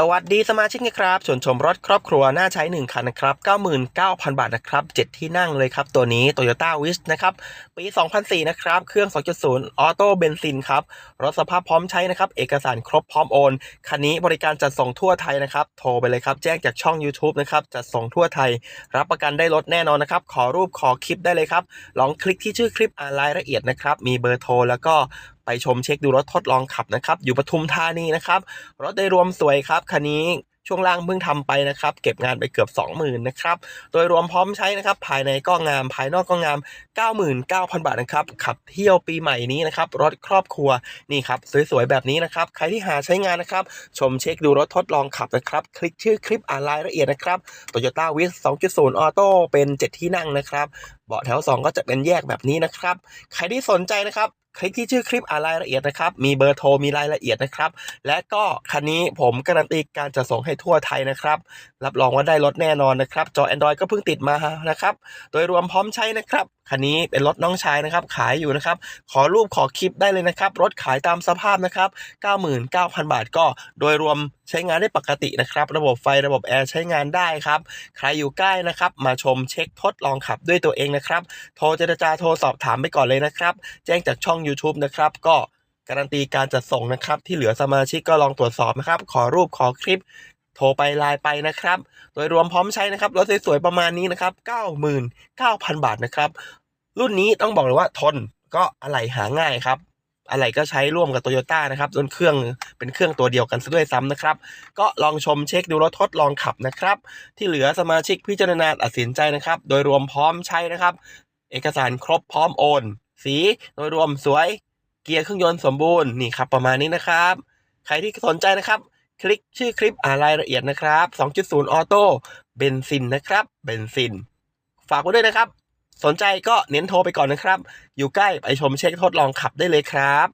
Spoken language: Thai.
สวัสดีสมาชิกนะครับชวนชมรถครอบครัวน่าใช้ 1 คันนะครับ 99,000 บาทนะครับ 7 ที่นั่งเลยครับ ตัวนี้ Toyota Wish นะครับ ปี 2004 นะครับ เครื่อง 2.0 ออโต้เบนซินครับ รถสภาพพร้อมใช้นะครับ เอกสารครบพร้อมโอน คันนี้บริการจัดส่งทั่วไทยนะครับ โทรไปเลยครับ แจ้งจากช่อง YouTube นะครับ จัดส่งทั่วไทย รับประกันได้รถแน่นอนนะครับ ขอรูปขอคลิปได้เลยครับ ลองคลิกที่ชื่อคลิปอ่านรายละเอียดนะครับ มีเบอร์โทรแล้วก็ ไปชมเช็คดูรถทดลองขับนะครับอยู่ปทุมธานีนะครับรถโดยรวมสวยครับคันนี้ช่วงล่างเพิ่งทำไปนะครับ เก็บงานไปเกือบ 20,000นะครับ โดยรวมพร้อมใช้นะครับ ภายในก็งาม ภายนอกก็งาม 99,000 บาทนะครับ ขับเที่ยวปีใหม่นี้นะครับ รถครอบครัวนี่ครับ สวยๆ แบบนี้นะครับ ใครที่หาใช้งานนะครับ ชมเช็คดูรถทดลองขับนะครับ คลิกชื่อคลิปอ่านรายละเอียดนะครับ Toyota w i s 2.0 Auto เป็น 7 ที่นั่งนะครับ เบาะแถว 2 ก็จะเป็นแยกแบบนี้นะครับ ใครที่สนใจนะครับ คลิกที่ชื่อคลิปอ่านรายละเอียดนะครับ มีเบอร์โทรมีรายละเอียดนะครับ และก็คันนี้ผมการันตีการจะส่งให้ทั่วไทยนะครับ รับรองว่าได้รถแน่นอนนะครับ จอ Android ก็เพิ่งติดมานะครับ โดยรวมพร้อมใช้นะครับ คันนี้เป็นรถน้องชายนะครับ ขายอยู่นะครับ ขอรูปขอคลิปได้เลยนะครับ รถขายตามสภาพนะครับ 99,000 บาทก็โดยรวมใช้งานได้ปกตินะครับ ระบบไฟระบบแอร์ใช้งานได้ครับ ใครอยู่ใกล้นะครับ มาชมเช็คทดลองขับด้วยตัวเองนะครับ โทรเจรจาโทรสอบถามไปก่อนเลยนะครับ แจ้งจากช่อง YouTube นะครับ ก็การันตีการจัดส่งนะครับ ที่เหลือสมาชิกก็ลองตรวจสอบนะครับ ขอรูปขอคลิป โทรไปไลน์ไปนะครับ โดยรวมพร้อมใช้นะครับรถสวยๆประมาณนี้นะครับ 99,000 บาทนะครับ รุ่นนี้ต้องบอกเลยว่าทนก็อะไหล่หาง่ายครับอะไหล่ก็ใช้ร่วมกับโตโยต้านะครับจนเครื่องเป็นเครื่องตัวเดียวกันซะด้วยซ้ำนะครับ ก็ลองชมเช็คดูรถทดลองขับนะครับ ที่เหลือสมาชิกพิจารณาตัดสินใจนะครับ โดยรวมพร้อมใช้นะครับ เอกสารครบพร้อมโอน สีโดยรวมสวย เกียร์เครื่องยนต์สมบูรณ์นี่ครับประมาณนี้นะครับ ใครที่สนใจนะครับ คลิกชื่อคลิปอ่านรายละเอียดนะครับ 2.0 ออโต้เบนซินนะครับ เบนซิน ฝากไว้ด้วยนะครับ สนใจก็เน้นโทรไปก่อนนะครับ อยู่ใกล้ไปชมเช็คทดลองขับได้เลยครับ